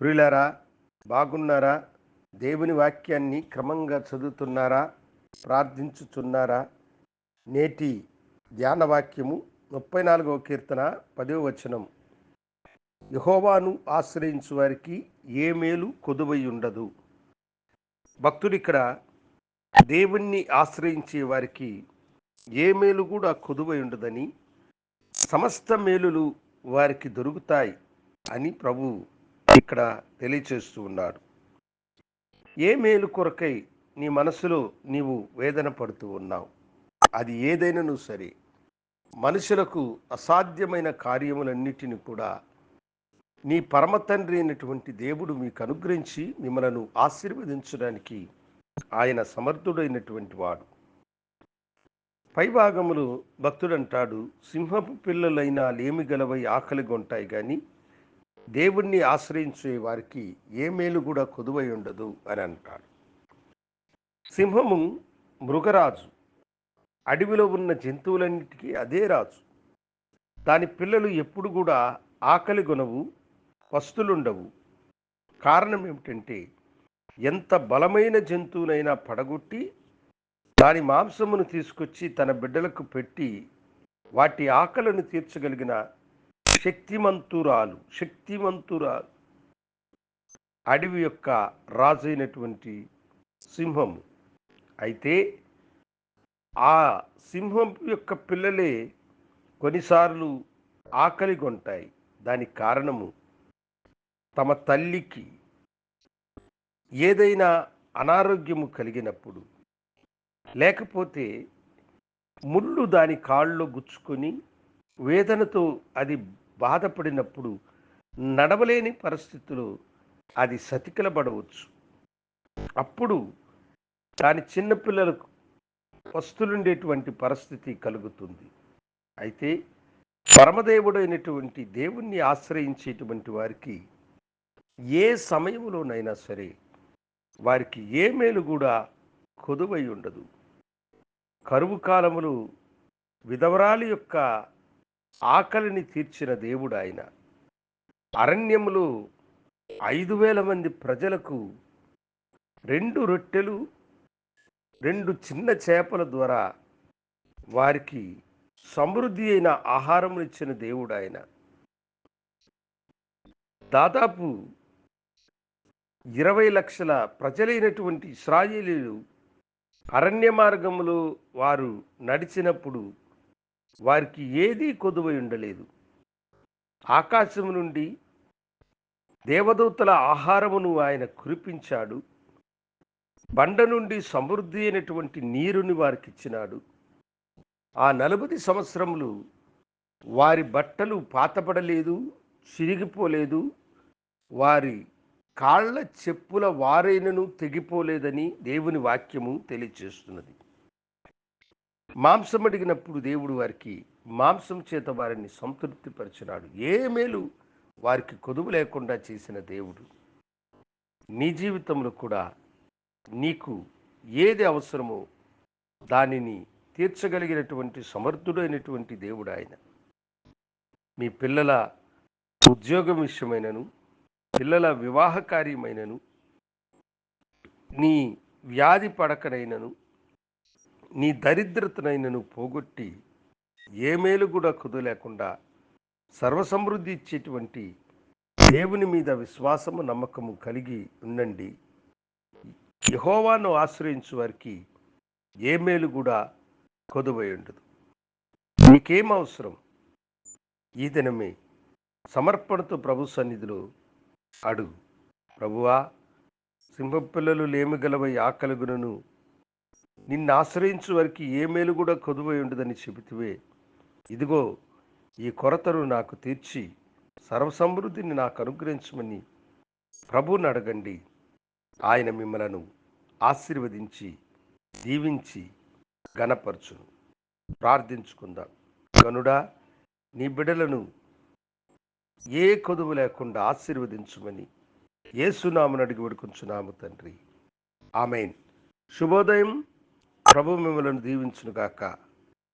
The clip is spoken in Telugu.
ప్రియులారా బాగున్నారా? దేవుని వాక్యాన్ని క్రమంగా చదువుతున్నారా? ప్రార్థించుచున్నారా? నేటి ధ్యాన వాక్యము ముప్పై నాలుగవ కీర్తన పదవ వచనం. యహోవాను ఆశ్రయించు వారికి ఏ మేలు కొదువై ఉండదు. భక్తుడు ఇక్కడ దేవుణ్ణి ఆశ్రయించే వారికి ఏ మేలు కూడా కొదువై ఉండదని సమస్త మేలులు వారికి దొరుకుతాయి అని ప్రభు ఇక్కడ తెలియచేస్తూ ఉన్నాడు. ఏ మేలు కొరకై నీ మనసులో నీవు వేదన పడుతూ ఉన్నావు? అది ఏదైనాను సరే. మనుషులకు అసాధ్యమైన కార్యములన్నిటిని కూడా నీ పరమ తండ్రి అయినటువంటి దేవుడు మీకు అనుగ్రహించి మిమ్మలను ఆశీర్వదించడానికి ఆయన సమర్థుడైనటువంటి వాడు. పైభాగములు భక్తుడంటాడు సింహపు పిల్లలైన లేమి గలవై ఆకలిగొంటాయి కానీ దేవుణ్ణి ఆశ్రయించే వారికి ఏ మేలు కూడా కొదువై ఉండదు అని అంటాడు. సింహము మృగరాజు. అడవిలో ఉన్న జంతువులన్నిటికీ అదే రాజు. దాని పిల్లలు ఎప్పుడు కూడా ఆకలి గొనవు పస్తులుండవు. కారణం ఏమిటంటే ఎంత బలమైన జంతువునైనా పడగొట్టి దాని మాంసమును తీసుకొచ్చి తన బిడ్డలకు పెట్టి వాటి ఆకలను తీర్చగలిగిన శక్తిమంతురాలు శక్తిమంతురాలు. అడవి యొక్క రాజు అయినటువంటి సింహము. అయితే ఆ సింహం యొక్క పిల్లలే కొన్నిసార్లు ఆకలి కొంటాయి దానికి కారణము తమ తల్లికి ఏదైనా అనారోగ్యము కలిగినప్పుడు లేకపోతే ముళ్ళు దాని కాళ్ళలో గుచ్చుకొని వేదనతో అది బాధపడినప్పుడు నడవలేని పరిస్థితులు అది సతికిలబడవచ్చు. అప్పుడు దాని చిన్నపిల్లలకు వస్తులుండేటువంటి పరిస్థితి కలుగుతుంది. అయితే పరమదేవుడైనటువంటి దేవుణ్ణి ఆశ్రయించేటువంటి వారికి ఏ సమయంలోనైనా సరే వారికి ఏ మేలు కూడా కొదువై ఉండదు. కరువు కాలములు విధవరాలి యొక్క ఆకలిని తీర్చిన దేవుడు ఆయన. అరణ్యములో ఐదు వేల మంది ప్రజలకు రెండు రొట్టెలు రెండు చిన్న చేపల ద్వారా వారికి సమృద్ధి అయిన ఆహారం ఇచ్చిన దేవుడు ఆయన. దాదాపు ఇరవై లక్షల ప్రజలైనటువంటి ఇస్రాయేలీలు అరణ్య మార్గములో వారు నడిచినప్పుడు వారికి ఏదీ కొదువై ఉండలేదు. ఆకాశం నుండి దేవదూతల ఆహారమును ఆయన కురిపించాడు. బండ నుండి సమృద్ధి అయినటువంటి నీరుని వారికి ఇచ్చినాడు ఆ నలభై సంవత్సరములు వారి బట్టలు పాతపడలేదు చిరిగిపోలేదు. వారి కాళ్ళ చెప్పుల వారైనను తెగిపోలేదని దేవుని వాక్యము తెలియచేస్తున్నది. మాంసం అడిగినప్పుడు దేవుడు వారికి మాంసం చేత వారిని సంతృప్తిపరిచినాడు. ఏ మేలు వారికి కొదువు లేకుండా చేసిన దేవుడు. నీ జీవితంలో కూడా నీకు ఏది అవసరమో దానిని తీర్చగలిగినటువంటి సమర్థుడైనటువంటి దేవుడు ఆయన. మీ పిల్లల ఉద్యోగం విషయమైనను పిల్లల వివాహ కార్యమైనను నీ వ్యాధి పడకనైనను నీ దరిద్రతనైనను పోగొట్టి ఏ మేలు కూడా కుదలేకుండా సర్వసమృద్ధి ఇచ్చేటువంటి దేవుని మీద విశ్వాసము నమ్మకము కలిగి ఉండండి. యహోవాను ఆశ్రయించు వారికి ఏ మేలు కూడా కొదువై ఉండదు. నీకేం అవసరం? ఈ దినమే సమర్పణతో ప్రభు సన్నిధిలో అడుగు. ప్రభువా సింహపిల్లలు లేమిగలవై ఆకలుగునను నిన్ను ఆశ్రయించు వారికి ఏ మేలు కూడా కొదువై ఉండదని చెబితివే ఇదిగో ఈ కొరతను నాకు తీర్చి సర్వసమృద్ధిని నాకు అనుగ్రహించమని ప్రభువుని అడగండి. ఆయన మిమ్మలను ఆశీర్వదించి దీవించి గణపరచును ప్రార్థించుకుందాం. గనుడా నీ బిడలను ఏ కొదువు లేకుండా ఆశీర్వదించమని ఏసునామను అడిగి వేడుకుంటున్నాము తండ్రి. ఆమెన్. శుభోదయం. ప్రభు మిమ్మలను దీవించునుగాక.